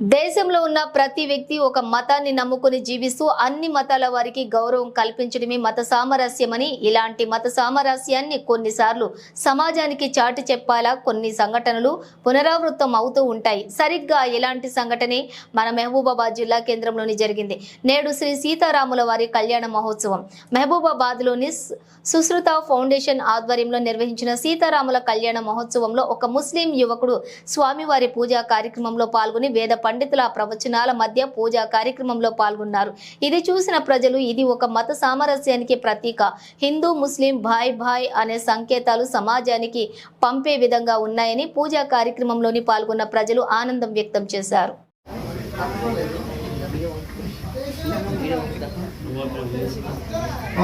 దేశంలో ఉన్న ప్రతి వ్యక్తి ఒక మతాన్ని నమ్ముకుని జీవిస్తూ అన్ని మతాల వారికి గౌరవం కల్పించడమే మత సామరస్యమని ఇలాంటి మత సామరస్యాన్ని కొన్నిసార్లు సమాజానికి చాటి చెప్పాలా కొన్ని సంఘటనలు పునరావృతం అవుతూ ఉంటాయి. సరిగ్గా ఇలాంటి సంఘటనే మన మహబూబాబాద్ జిల్లా కేంద్రంలోని జరిగింది. నేడు శ్రీ సీతారాముల వారి కళ్యాణ మహోత్సవం. మహబూబాబాద్లోని లోని సుశ్రుత ఫౌండేషన్ ఆధ్వర్యంలో నిర్వహించిన సీతారాముల కళ్యాణ మహోత్సవంలో ఒక ముస్లిం యువకుడు స్వామివారి పూజా కార్యక్రమంలో పాల్గొని వేద పండితుల ప్రవచనాల మధ్య పూజా కార్యక్రమంలో పాల్గొన్నారు. ఇది చూసిన ప్రజలు ఇది ఒక మత సామరస్యానికి ప్రతీక. హిందూ ముస్లిం భాయ్ భాయ్ అనే సంకేతాలు సమాజానికి పంపే విధంగా ఉన్నాయని పూజా కార్యక్రమంలోని పాల్గొన్న ప్రజలు ఆనందం వ్యక్తం చేశారు.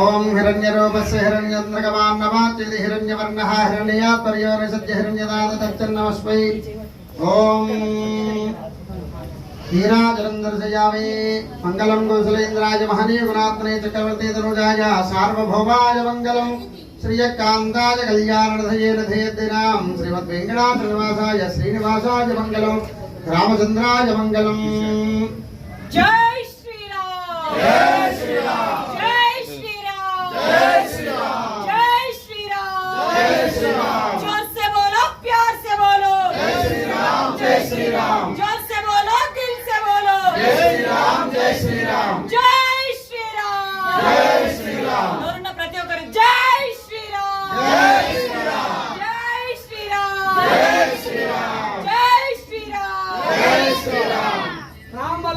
ఓం హిరణ్యరూపస్య హిరణ్యంద్రగమాన్నమాచ్యది హిరణ్యవర్ణः హిరణ్యాత్పర్యోనిసజ్జ ఓం క్షీరాజలం దర్శయామి మంగళం గోసులేంద్రాయ మహనీయగుణాత్మనే చక్రవర్తి తనుజాయ సార్వభౌమాయ మంగళం శ్రీయకాంతాయ కళ్యాణరథయే రథయద్దినాం శ్రీమద్ వెంకటాశ్రీనివాసాయ శ్రీనివాసాయ మంగళం రామచంద్రాయ మంగళం జై శ్రీరామ్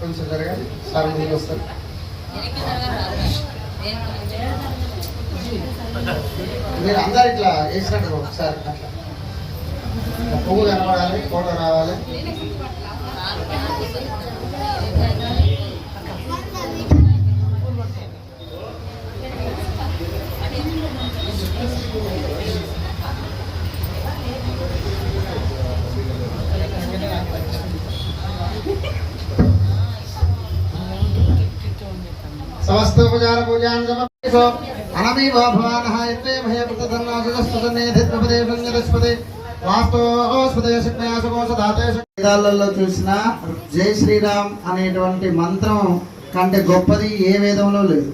కొంచెం జరగాలి సార్ ముందుకు వస్తారు మీరు అందరు ఇట్లా వేసినట్టు ఒకసారి అట్లా పువ్వు కనపడాలి ఫోటో రావాలి సమస్తోపచార పూజాన్ సమర్పితో అనమీవ భవానః యత్వే భయ ప్రతదన్నాసుదస్పదనేధిత్వపదే భంగదస్పదే వాస్తోస్పదే శక్నయాసకోసదాతే వేదాలలో చూసిన జై శ్రీరామ్ అనేటువంటి మంత్రం కంటే గొప్పది ఏ వేదంలో లేదు.